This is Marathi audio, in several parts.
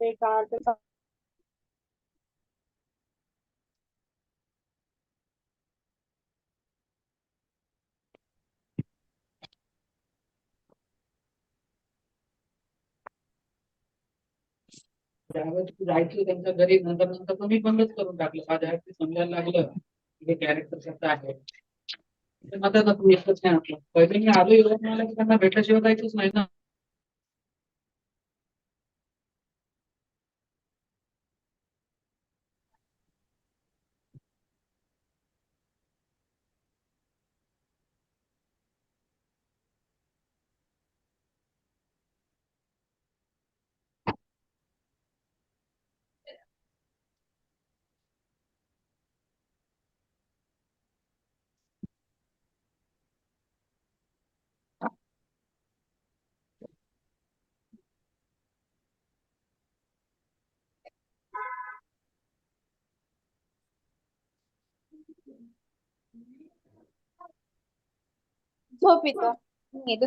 ते त्यावेळेस तू जायचं त्यांच्या घरी नंतर नंतर मी बंदच करून टाकलं. माझ्या समजायला लागलं हे कॅरेक्टर कसं आहे. मात्र म्हणतात तुम्ही एकच नाही म्हटलं पहिले मी आलो युरोप मला त्यांना भेटल्याशिवाय जायचंच नाही ना. झोप येतो येतो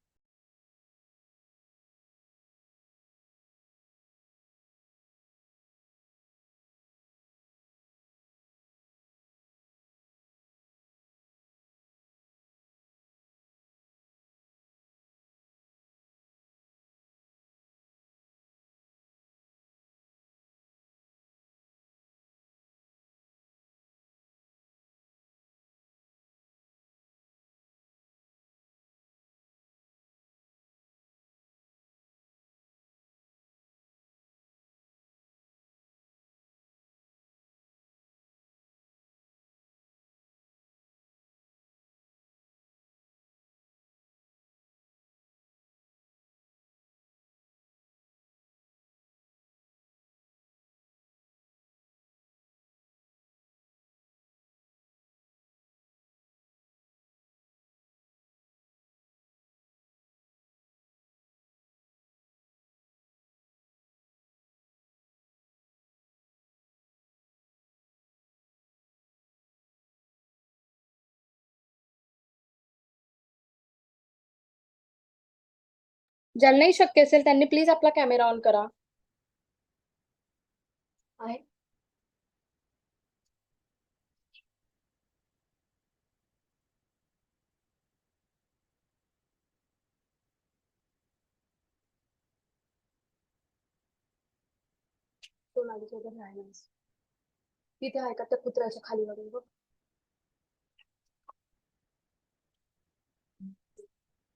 ज्यांनाही शक्य असेल त्यांनी प्लीज़ आपला कॅमेरा ऑन करा. आहे. तिथे आहे का त्या कुत्र्याच्या खाली वगैरे बघ.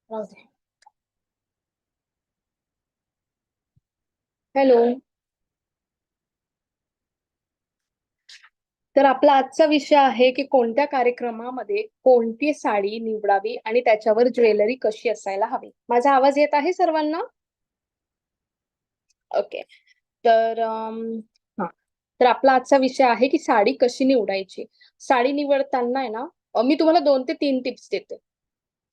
राहू दे. हॅलो. तर आपला आजचा विषय आहे की कोणत्या कार्यक्रमामध्ये कोणती साडी निवडावी आणि त्याच्यावर ज्वेलरी कशी असायला हवी? माझा आवाज येत आहे सर्वांना? ओके तर हा. तर आपला आजचा विषय आहे की साडी कशी निवडायची? साडी निवडताना आहे ना मी तुम्हाला दोन ते तीन टिप्स देते.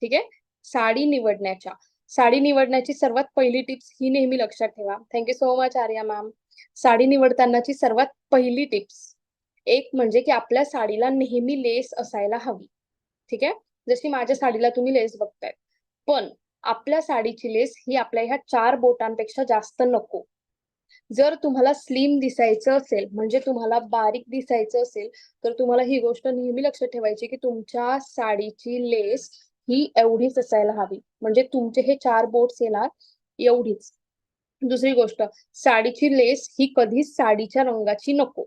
ठीक आहे? साडी निवडण्याच्या. साडी निवडण्याची सर्वात पहिली टिप्स ही नेहमी लक्षात ठेवा. Thank you so much Arya ma'am sari निवडतानाची सर्वात पहिली टिप्स. एक म्हणजे की आपल्या साडीला नेहमी लेस असायला हवी. ठीक आहे? जशी माझ्या साडीला तुम्ही लेस बघताय पण आपल्या साडीची लेस ही आपल्या ह्या चार बोटांपेक्षा जास्त नको. जर तुम्हाला स्लिम दिसायचं असेल म्हणजे तुम्हाला बारीक दिसायचं असेल तर तुम्हाला ही गोष्ट नेहमी लक्षात ठेवायची की तुमच्या साडीची लेस ही एवढीच असायला हवी. म्हणजे तुमचे हे चार बोट्स येणार एवढीच. दुसरी गोष्ट साडीची लेस ही कधीच साडीच्या रंगाची नको.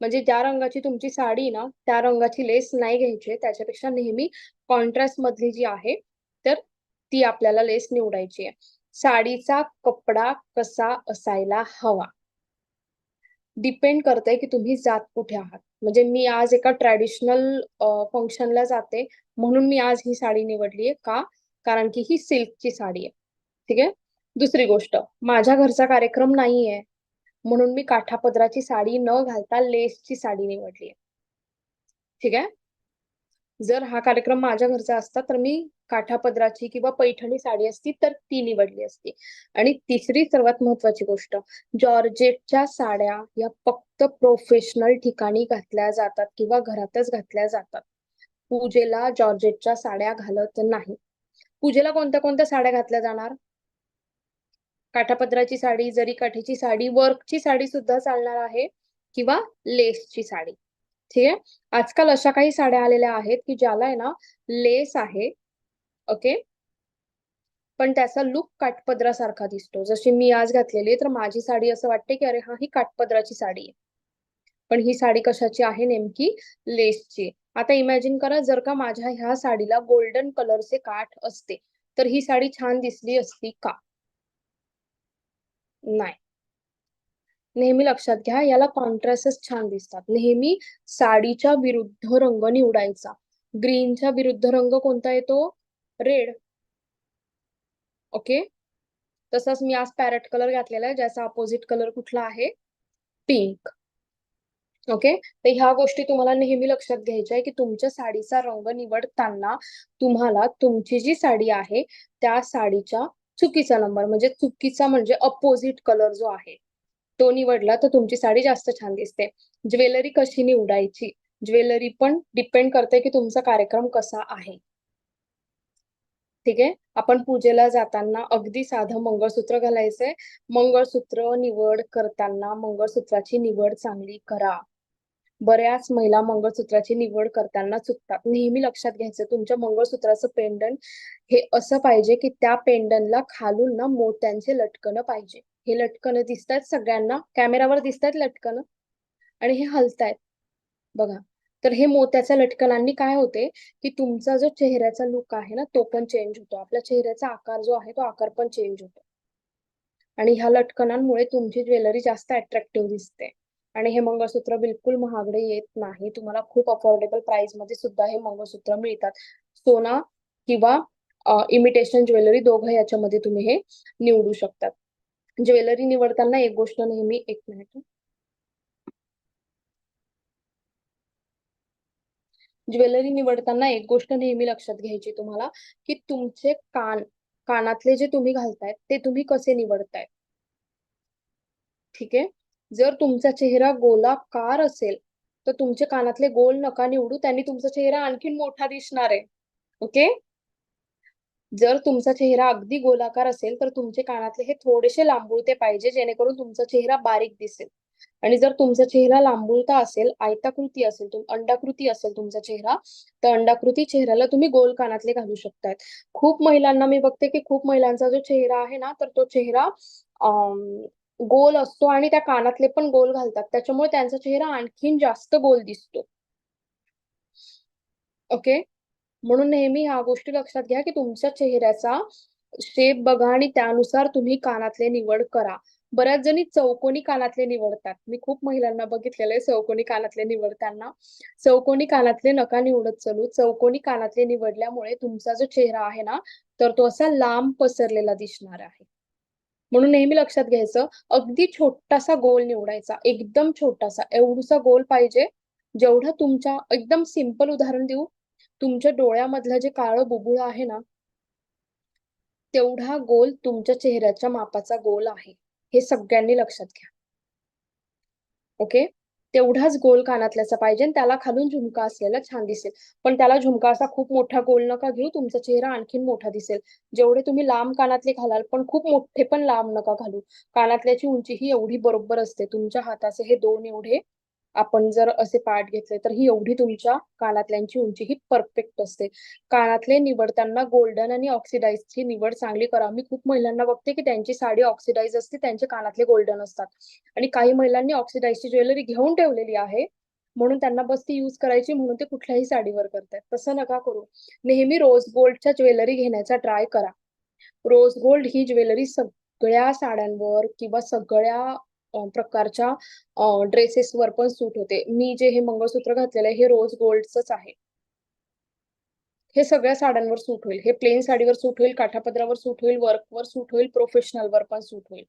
म्हणजे ज्या रंगाची तुमची साडी ना त्या रंगाची लेस नाही घ्यायची. त्याच्यापेक्षा नेहमी कॉन्ट्रास्ट मधली जी आहे तर ती आपल्याला लेस निवडायची आहे. साडीचा कपडा कसा असायला हवा? डिपेंड करते की तुम्ही जात कुठे आहात. म्हणजे मी आज एका ट्रॅडिशनल फंक्शनला जाते. म्हणून मी आज ही साडी निवडली आहे का? कारण की ही सिल्कची साडी आहे. ठीक आहे? दुसरी गोष्ट माझ्या घरचा कार्यक्रम नाहीये. म्हणून मी काठापदराची साडी न घालता लेसची साडी निवडली आहे ठीक आहे? जर हा कार्यक्रम माझ्या घरचा असता तर मी काठापदराची किंवा पैठणी साडी असती तर ती निवडली असती. आणि तिसरी सर्वात महत्वाची गोष्ट जॉर्जेटच्या साड्या या फक्त प्रोफेशनल ठिकाणी घातल्या जातात किंवा घरातच घातल्या जातात. पूजेला जॉर्जेटच्या साड्या घालत नाही. पूजेला कोणत्या कोणत्या साड्या घातल्या जाणार? काठापदराची साडी जरी काठीची साडी वर्कची साडी सुद्धा चालणार आहे किंवा लेसची साडी. ठीक आहे? आजकाल अशा काही साड्या आलेल्या आहेत की ज्याला आहे ना लेस आहे. ओके पण त्याचा लुक काठपदरासारखा दिसतो. जशी मी आज घातलेली तर माझी साडी असं वाटते की अरे हा ही काठपदराची साडी आहे. पण ही साडी कशाची आहे नेमकी? लेसची आता इमॅजिन करा जर का माझ्या ह्या साडीला गोल्डन कलरचे काठ असते तर ही साडी छान दिसली असती का? नाही. नेहमी लक्षात घ्या याला कॉन्ट्रास्टच छान दिसतात. नेहमी साडीच्या विरुद्ध रंग निवडायचा. ग्रीनच्या विरुद्ध रंग कोणता येतो? रेड. ओके तसाच मी आज पॅरेट कलर घातलेला आहे ज्याचा अपोजिट कलर कुठला आहे? पिंक ओके तर ह्या गोष्टी तुम्हाला नेहमी लक्षात घ्यायच्या आहे की तुमच्या साडीचा रंग निवडताना तुम्हाला तुमची जी साडी आहे त्या साडीच्या चुकीचा नंबर म्हणजे चुकीचा म्हणजे अपोजिट कलर जो आहे तो निवडला तर तुमची साडी जास्त छान दिसते. ज्वेलरी कशी निवडायची? ज्वेलरी पण डिपेंड करते की तुमचा कार्यक्रम कसा आहे. ठीक आहे? आपण पूजेला जाताना अगदी साधं मंगळसूत्र घालायचंय मंगळसूत्र निवड करताना मंगळसूत्राची निवड चांगली करा. बऱ्याच महिला मंगळसूत्राची निवड करताना चुकतात. नेहमी लक्षात घ्यायचं तुमच्या मंगळसूत्राचं पेंडन हे असं पाहिजे की त्या पेंडनला खालून ना मोत्यांचे लटकन पाहिजे. हे लटकन दिसतायत सगळ्यांना. कॅमेरावर दिसतायत लटकन आणि हे हलतायत. बघा. तर हे मोत्याच्या लटकनांनी काय होते की तुमचा जो चेहऱ्याचा लुक आहे ना तो पण चेंज होतो. आपल्या चेहऱ्याचा आकार जो आहे तो आकार पण चेंज होतो. आणि ह्या लटकनांमुळे तुमची ज्वेलरी जास्त अट्रॅक्टिव्ह दिसते. आणि हे मंगळसूत्र बिलकुल महागडे येत नाही. तुम्हाला खूप अफोर्डेबल प्राइसमध्ये सुद्धा हे मंगळसूत्र मिळतात. सोना किंवा इमिटेशन ज्वेलरी दोघं याच्यामध्ये तुम्ही हे निवडू शकतात. ज्वेलरी निवडताना एक गोष्ट नेहमी एक मिनिट ज्वेलरी निवडताना एक गोष्ट नेहमी लक्षात घ्यायची तुम्हाला की तुमचे कान कानातले जे तुम्ही घालतायत ते तुम्ही कसे निवडताय ठीक आहे? जर तुमचा चेहरा गोलाकार असेल तर तुमचे कानातले गोल नका निवडू त्यांनी तुमचा चेहरा आणखीन मोठा दिसणार आहे. ओके? जर तुमचा चेहरा अगदी गोलाकार असेल तर तुमचे कानातले हे थोडेसे लांबुळते पाहिजे जेणेकरून तुमचा चेहरा बारीक दिसेल. आणि जर तुमचा चेहरा लांबुळता असेल आयताकृती असेल अंडाकृती असेल तुमचा चेहरा तर अंडाकृती चेहऱ्याला तुम्ही गोल कानातले घालू शकतात खूप महिलांना मी बघते की खूप महिलांचा जो चेहरा आहे ना तर तो चेहरा गोल असतो आणि त्या कानातले पण गोल घालतात. त्याच्यामुळे त्यांचा चेहरा आणखीन जास्त गोल दिसतो. ओके? म्हणून नेहमी ह्या गोष्टी लक्षात घ्या की तुमच्या चेहऱ्याचा शेप बघा आणि त्यानुसार तुम्ही कानातले निवड करा. बऱ्याच जणी चौकोनी कानातले निवडतात. मी खूप महिलांना बघितलेलं आहे चौकोनी कानातले निवडताना. चौकोनी कानातले नका निवडत चलू. चौकोनी कानातले निवडल्यामुळे तुमचा जो चेहरा आहे ना तर तो असा लांब पसरलेला दिसणार आहे. म्हणून नेहमी लक्षात घ्यायचं अगदी छोटासा गोल निवडायचा. एकदम छोटासा. एवढूसा गोल पाहिजे जेवढा तुमच्या एकदम सिंपल उदाहरण देऊ. तुमच्या डोळ्यामधलं जे काळं बुबुळ आहे ना तेवढा गोल तुमच्या चेहऱ्याच्या मापाचा गोल आहे. हे सगळ्यांनी लक्षात घ्या. ओके तेवढाच गोल कानातल्याचा पाहिजे त्याला खालून झुमका असलेला छान दिसेल. पण त्याला झुमका असा खूप मोठा गोल नका घेऊ तुमचा चेहरा आणखीन मोठा दिसेल. जेवढे तुम्ही लांब कानातले घालाल पण खूप मोठे पण लांब नका घालू. कानातल्याची उंची ही एवढी बरोबर असते तुमच्या हाताचे हे दोन एवढे आपण जर असे पार्ट घेतले तर ही एवढी तुमच्या कानातल्यांची उंची ही परफेक्ट असते. कानातले निवडताना गोल्डन आणि ऑक्सिडाईजची निवड चांगली करा मी खूप महिलांना बघते की त्यांची साडी ऑक्सिडाईज असते त्यांचे कानातले गोल्डन असतात. आणि काही महिलांनी ऑक्सिडाईजची ज्वेलरी घेऊन ठेवलेली आहे म्हणून त्यांना बस ती यूज करायची म्हणून ते कुठल्याही साडीवर करतात तसं नका करू. नेहमी रोज गोल्डच्या ज्वेलरी घेण्याचा ट्राय करा. रोज गोल्ड ही ज्वेलरी सगळ्या साड्यांवर किंवा सगळ्या प्रकारच्या ड्रेसेसवर पण सूट होते. मी जे हे मंगळसूत्र घातलेलं आहे हे रोज गोल्डच आहे. हे सगळ्या साड्यांवर सूट होईल. हे प्लेन साडीवर सूट होईल काठापदरावर सूट होईल वर्कवर सूट होईल प्रोफेशनलवर पण सूट होईल.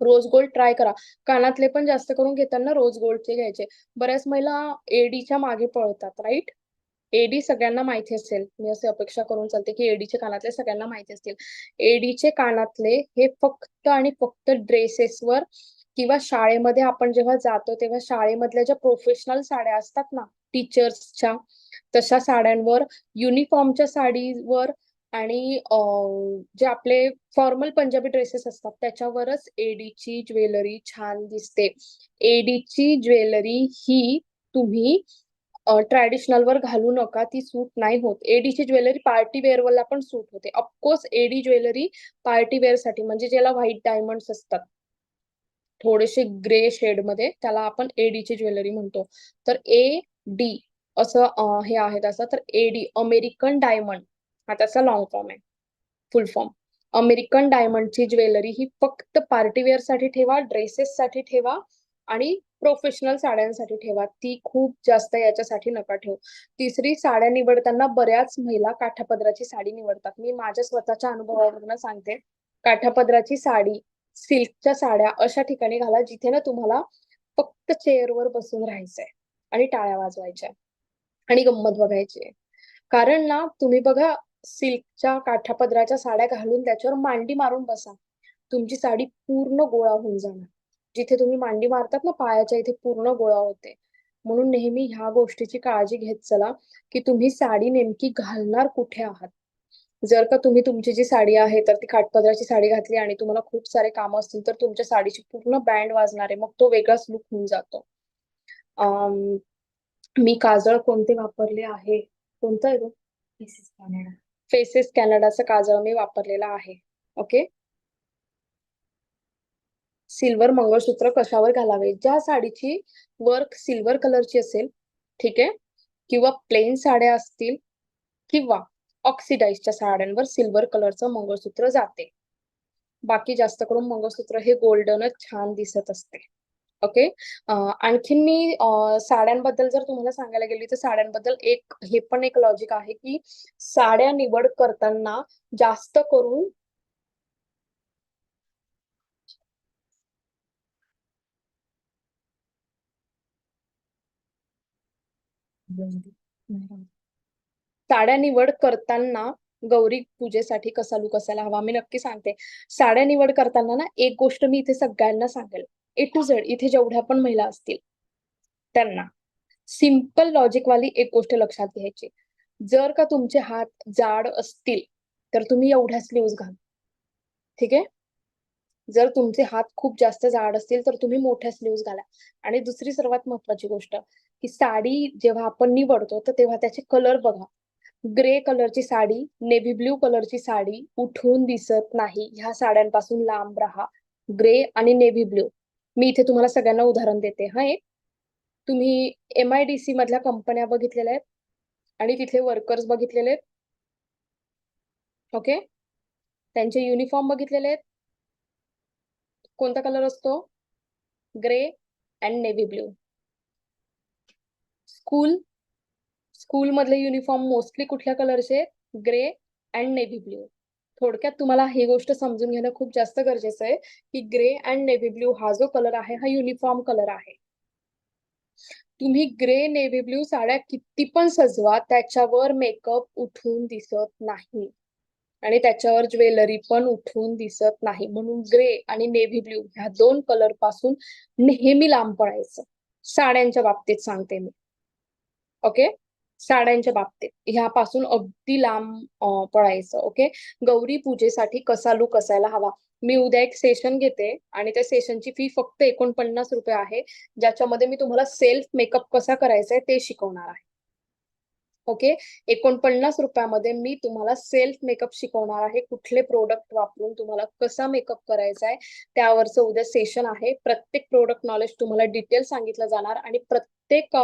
रोज गोल्ड ट्राय करा. कानातले पण जास्त करून घेताना रोज गोल्डचे घ्यायचे. बऱ्याच महिला एडीच्या मागे पळतात राईट एडी सगळ्यांना माहिती असेल. मी असे अपेक्षा करून चालते की एडीचे कानातले सगळ्यांना माहिती असतील. एडीचे कानातले हे फक्त आणि फक्त ड्रेसेसवर किंवा शाळेमध्ये आपण जेव्हा जातो तेव्हा शाळेमधल्या ज्या प्रोफेशनल साड्या असतात ना टीचर्सच्या तशा साड्यांवर युनिफॉर्मच्या साडीवर आणि जे आपले फॉर्मल पंजाबी ड्रेसेस असतात त्याच्यावरच एडीची ज्वेलरी छान दिसते. एडीची ज्वेलरी ही तुम्ही ट्रॅडिशनल वर घालू नका ती सूट नाही होत. एडीची ज्वेलरी पार्टी वेअर वरला पण सूट होते. Of course AD jewellery party वेअरसाठी म्हणजे ज्याला व्हाईट डायमंड्स असतात. थोडेसे ग्रे शेडमध्ये त्याला आपण एडीची ज्वेलरी म्हणतो. तर ए डी असं हे आहे त्याचं. तर एडी अमेरिकन डायमंड हा त्याचा लॉंग फॉर्म आहे. फुल फॉर्म अमेरिकन डायमंडची ज्वेलरी ही फक्त पार्टी वेअरसाठी ठेवा ड्रेसेस साठी ठेवा आणि प्रोफेशनल साड्यांसाठी ठेवा. ती खूप जास्त याच्यासाठी नका ठेवू. तिसरी साड्या निवडताना बऱ्याच महिला काठापदराची साडी निवडतात. मी माझ्या स्वतःच्या अनुभवावरून सांगते. काठापदराची साडी सिल्कच्या साड्या अशा ठिकाणी घाला जिथे ना तुम्हाला फक्त चेअरवर बसून राहायचंय आणि टाळ्या वाजवायच्या आणि गंमत बघायची. कारण ना तुम्ही बघा सिल्कच्या काठापदराच्या साड्या घालून त्याच्यावर मांडी मारून बसा. तुमची साडी पूर्ण गोळा होऊन जाणार. जिथे तुम्ही मांडी मारतात ना पायाच्या इथे पूर्ण गोळा होते. म्हणून नेहमी ह्या गोष्टीची काळजी घेत चला की तुम्ही साडी नेमकी घालणार कुठे आहात? जर का तुम्ही तुमची जी साडी आहे तर ती काठपदराची साडी घातली आणि तुम्हाला खूप सारे काम असतील तर तुमच्या साडीची पूर्ण बँड वाजणार आहे मग तो वेगळाच लुक होऊन जातो. मी काजळ कोणते वापरले आहे? कोणतं आहे फेसेस कॅनडाचं काजळ मी वापरलेलं आहे. ओके सिल्वर मंगळसूत्र कशावर घालावे? ज्या साडीची वर्क सिल्वर कलरची असेल ठीक आहे? किंवा प्लेन साड्या असतील किंवा ऑक्सिडाईजच्या साड्यांवर सिल्वर कलरचं मंगळसूत्र जाते. बाकी जास्त करून मंगळसूत्र हे गोल्डनच छान दिसत असते. ओके आणखीन मी साड्यांबद्दल जर तुम्हाला सांगायला गेली तर साड्यांबद्दल एक हे पण एक लॉजिक आहे की साड्या निवड करताना जास्त करून साड्या निवड करताना गौरी पूजेसाठी कसा लुक असायला हवा मी नक्की सांगते. साड्या निवड करताना ना एक गोष्ट मी इथे सगळ्यांना सांगेल. ए टू झेड इथे जेवढ्या पण महिला असतील त्यांना सिंपल लॉजिक वाली एक गोष्ट लक्षात घ्यायची. जर का तुमचे हात जाड असतील तर तुम्ही एवढ्या स्लीव्ज घाल. ठीक आहे? जर तुमचे हात खूप जास्त जाड असतील तर तुम्ही मोठ्या स्लीव्ह घाला. आणि दुसरी सर्वात महत्वाची गोष्ट की साडी जेव्हा आपण निवडतो तर तेव्हा त्याचे कलर बघा. ग्रे कलरची साडी नेव्ही ब्ल्यू कलरची साडी उठून दिसत नाही. ह्या साड्यांपासून लांब राहा. ग्रे आणि नेव्ही ब्ल्यू मी इथे तुम्हाला सगळ्यांना उदाहरण देते. हा एक. तुम्ही एम आय डी सी मधल्या कंपन्या बघितलेल्या आहेत? आणि तिथले वर्कर्स बघितलेले आहेत? ओके त्यांचे युनिफॉर्म बघितलेले आहेत? कोणता कलर असतो? Grey and navy blue school school मधले युनिफॉर्म मोस्टली कुठल्या कलरचे ग्रे अँड नेव्ही ब्ल्यू थोडक्यात तुम्हाला ही गोष्ट समजून घेणं खूप जास्त गरजेचं आहे की ग्रे अँड नेव्ही ब्ल्यू हा जो कलर आहे हा युनिफॉर्म कलर आहे. तुम्ही ग्रे नेव्ही ब्ल्यू साड्या किती पण सजवा त्याच्यावर मेकअप उठून दिसत नाही. आणि त्याच्यावर ज्वेलरी पण उठून दिसत नाही. म्हणून ग्रे आणि नेव्ही ब्ल्यू ह्या दोन कलरपासून नेहमी लांब पडायचं साड्यांच्या बाबतीत सांगते मी. ओके? साड्यांच्या बाबतीत. ह्यापासून अगदी लांब पडायचं पळायचं. ओके? गौरी पूजेसाठी कसा लुक असायला हवा? मी उद्या एक सेशन घेते आणि त्या सेशनची फी फक्त एकोणपन्नास रुपये आहे. ज्याच्यामध्ये मी तुम्हाला सेल्फ मेकअप कसा करायचा आहे ते शिकवणार आहे. ओके? एकोणपन्नास रुपयामध्ये मी तुम्हाला सेल्फ मेकअप शिकवणार आहे. कुठले प्रोडक्ट वापरून तुम्हाला कसा मेकअप करायचा आहे त्यावरचं उद्या सेशन आहे. प्रत्येक प्रोडक्ट नॉलेज तुम्हाला डिटेल सांगितलं जाणार आणि प्रत्येक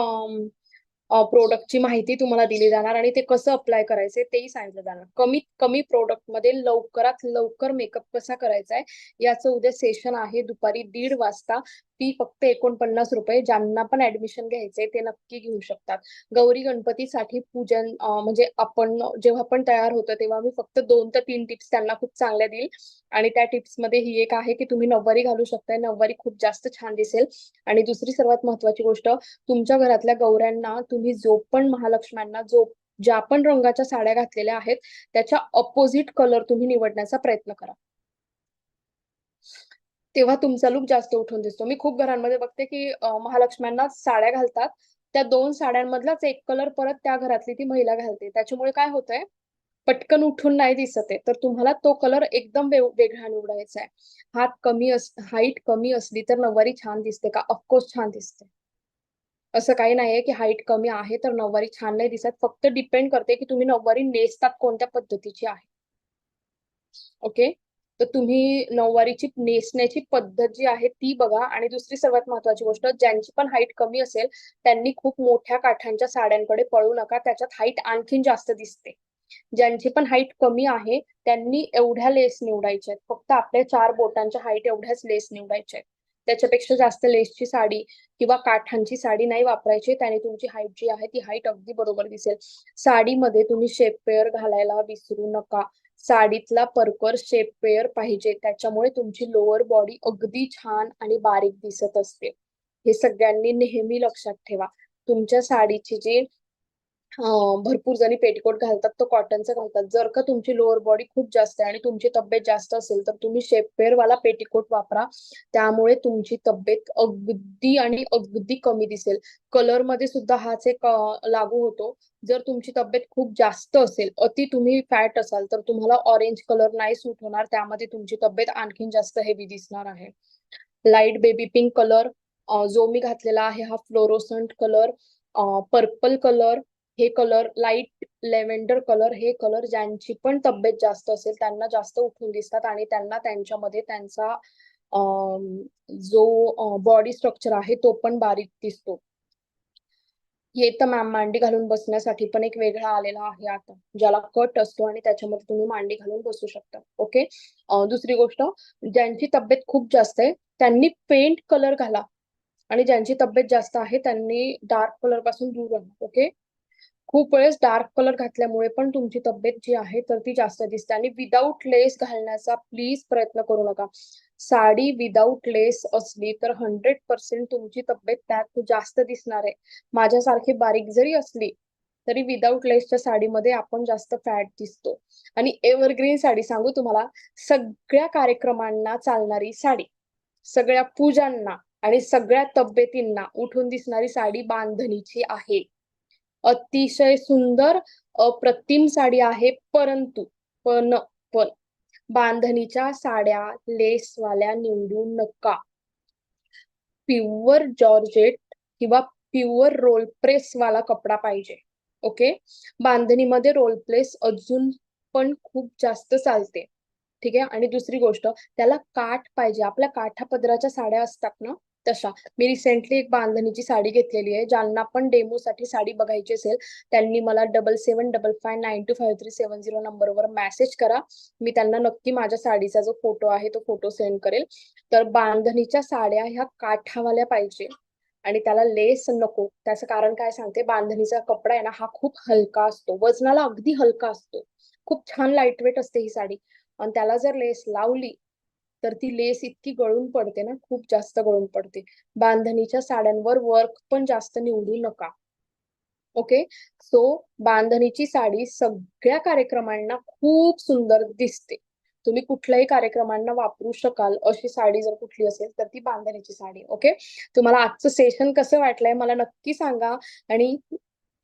प्रोडक्टची माहिती तुम्हाला दिली जाणार आणि ते कसं अप्लाय करायचे तेही सांगितलं जाणार. कमीत कमी प्रोडक्टमध्ये लवकरात लवकर मेकअप कसा करायचा आहे याचं उद्या सेशन आहे दुपारी दीड वाजता. फी फक्त एकोणपन्नास रुपये ज्यांना पण ऍडमिशन घ्यायचंय ते नक्की घेऊ शकतात. गौरी गणपतीसाठी पूजन म्हणजे आपण जेव्हा पण तयार होतो तेव्हा मी फक्त दोन ते तीन टिप्स त्यांना खूप चांगल्या देईल. आणि त्या टिप्समध्ये ही एक आहे की तुम्ही नववारी घालू शकताय. नऊवारी खूप जास्त छान दिसेल. आणि दुसरी सर्वात महत्वाची गोष्ट तुमच्या घरातल्या गौऱ्यांना तुम्ही जो पण महालक्ष्म्यांना जो ज्या पण रंगाच्या साड्या घातलेल्या आहेत त्याच्या अपोजिट कलर तुम्ही निवडण्याचा प्रयत्न करा. तेव्हा तुमचा लुक जास्त उठून दिसतो. मी खूप घरांमध्ये बघते की महालक्ष्म्यांना साड्या घालतात. त्या दोन साड्यांमधलाच एक कलर परत त्या घरातली ती महिला घालते. त्याच्यामुळे काय होतंय पटकन उठून नाही दिसत आहे. तर तुम्हाला तो कलर एकदम वेगळा निवडायचा आहे हात कमी अस हाईट कमी असली तर नऊवारी छान दिसते का? ऑफकोर्स छान दिसते. असं काही नाहीये की हाईट कमी आहे तर नऊवारी छान नाही दिसत. फक्त डिपेंड करते की तुम्ही नऊवारी नेसतात कोणत्या पद्धतीची आहे. ओके तर तुम्ही नऊवारीची नेसण्याची पद्धत जी आहे ती बघा. आणि दुसरी सर्वात महत्वाची गोष्ट ज्यांची पण हाईट कमी असेल त्यांनी खूप मोठ्या काठांच्या साड्यांकडे पळू नका. त्याच्यात हाईट आणखीन जास्त दिसते. ज्यांची पण हाईट कमी आहे त्यांनी एवढ्या लेस निवडायच्या आहेत. फक्त आपल्या चार बोटांच्या हाईट एवढ्याच लेस निवडायच्या आहेत. त्याच्यापेक्षा जास्त लेसची साडी किंवा काठांची साडी नाही वापरायची. त्याने तुमची हाईट जी आहे ती हाईट अगदी बरोबर दिसेल. साडीमध्ये तुम्ही शेप पेअर घालायला विसरू नका. साडीतला परकर शेप पेअर पाहिजे. त्याच्यामुळे तुमची लोअर बॉडी अगदी छान आणि बारीक दिसत असते. हे सगळ्यांनी नेहमी लक्षात ठेवा. तुमच्या साडीची जी भरपूर जणी पेटीकोट घालतात तो कॉटनचा घालतात. जर का तुमची लोअर बॉडी खूप जास्त आहे आणि तुमची तब्येत जास्त असेल तर तुम्ही शेपपेअर वाला पेटीकोट वापरा. त्यामुळे तुमची तब्येत अगदी आणि अगदी कमी दिसेल. कलरमध्ये सुद्धा हाच एक लागू होतो. जर तुमची तब्येत खूप जास्त असेल अति तुम्ही फॅट असाल तर तुम्हाला ऑरेंज कलर नाही सूट होणार. त्यामध्ये तुमची तब्येत आणखीन जास्त हेवी दिसणार आहे. लाइट बेबी पिंक कलर जो मी घातलेला आहे हा फ्लोरोसंट कलर पर्पल कलर हे कलर लाइट लेव्हेंडर कलर हे कलर ज्यांची पण तब्येत जास्त असेल त्यांना जास्त उठून दिसतात आणि त्यांना त्यांच्यामध्ये त्यांचा जो बॉडी स्ट्रक्चर आहे तो पण बारीक दिसतो. येत मॅम मांडी घालून बसण्यासाठी पण एक वेगळा आलेला आहे आता ज्याला कट असतो आणि त्याच्यामध्ये तुम्ही मांडी घालून बसू शकता ओके दुसरी गोष्ट ज्यांची तब्येत खूप जास्त आहे त्यांनी पेंट कलर घाला आणि ज्यांची तब्येत जास्त आहे त्यांनी डार्क कलरपासून दूर राहा ओके खूप वेळेस डार्क कलर घातल्यामुळे पण तुमची तब्येत जी आहे तर ती जास्त दिसते. आणि विदाऊट लेस घालण्याचा प्लीज प्रयत्न करू नका. साडी विदाऊट लेस असली तर हंड्रेड पर्सेंट तुमची तब्येत त्यात जास्त दिसणार आहे. माझ्यासारखी बारीक जरी असली तरी विदाऊट लेसच्या साडीमध्ये आपण जास्त फॅट दिसतो. आणि एव्हरग्रीन साडी सांगू तुम्हाला सगळ्या कार्यक्रमांना चालणारी साडी सगळ्या पूजांना आणि सगळ्या तब्येतींना उठून दिसणारी साडी बांधणीची आहे. अतिशय सुंदर अप्रतिम साडी आहे. परंतु पण पण बांधणीच्या साड्या लेसवाल्या निवडू नका. प्युअर जॉर्जेट किंवा प्युअर रोल प्रेस वाला कपडा पाहिजे ओके? बांधणीमध्ये रोल प्लेस अजून पण खूप जास्त चालते ठीक आहे? आणि दुसरी गोष्ट त्याला काठ पाहिजे. आपल्या काठा पदराच्या साड्या असतात ना तशा मी रिसेंटली एक बांधणीची साडी घेतलेली आहे. ज्यांना पण डेमोसाठी साडी बघायची असेल त्यांनी मला double seven double five nine two five three seven zero नंबरवर मेसेज करा. मी त्यांना नक्की माझ्या साडीचा जो फोटो आहे तो फोटो सेंड करेल. तर बांधणीच्या साड्या ह्या काठावाल्या पाहिजे. आणि त्याला लेस नको. त्याचं कारण काय सांगते? बांधणीचा कपडा आहे ना हा खूप हलका असतो. वजनाला अगदी हलका असतो. खूप छान लाईटवेट असते ही साडी. आणि त्याला जर लेस लावली तर ती लेस इतकी गळून पडते ना खूप जास्त गळून पडते. बांधणीच्या साड्यांवर वर्क पण जास्त निवडू नका. ओके सो बांधणीची साडी सगळ्या कार्यक्रमांना खूप सुंदर दिसते. तुम्ही कुठल्याही कार्यक्रमांना वापरू शकाल अशी साडी जर कुठली असेल तर ती बांधणीची साडी. ओके तुम्हाला आजचं सेशन कसं वाटलंय मला नक्की सांगा. आणि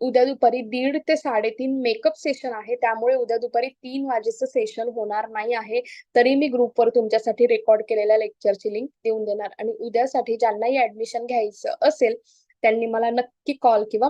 उद्या दुपारी दीड ते साडेतीन मेकअप सेशन आहे. त्यामुळे उद्या दुपारी तीन वाजेचं सेशन होणार नाही आहे. तरी मी ग्रुपवर तुमच्यासाठी रेकॉर्ड केलेल्या लेक्चरची लिंक देऊन देणार. आणि उद्यासाठी ज्यांनाही ऍडमिशन घ्यायचं असेल त्यांनी मला नक्की कॉल किंवा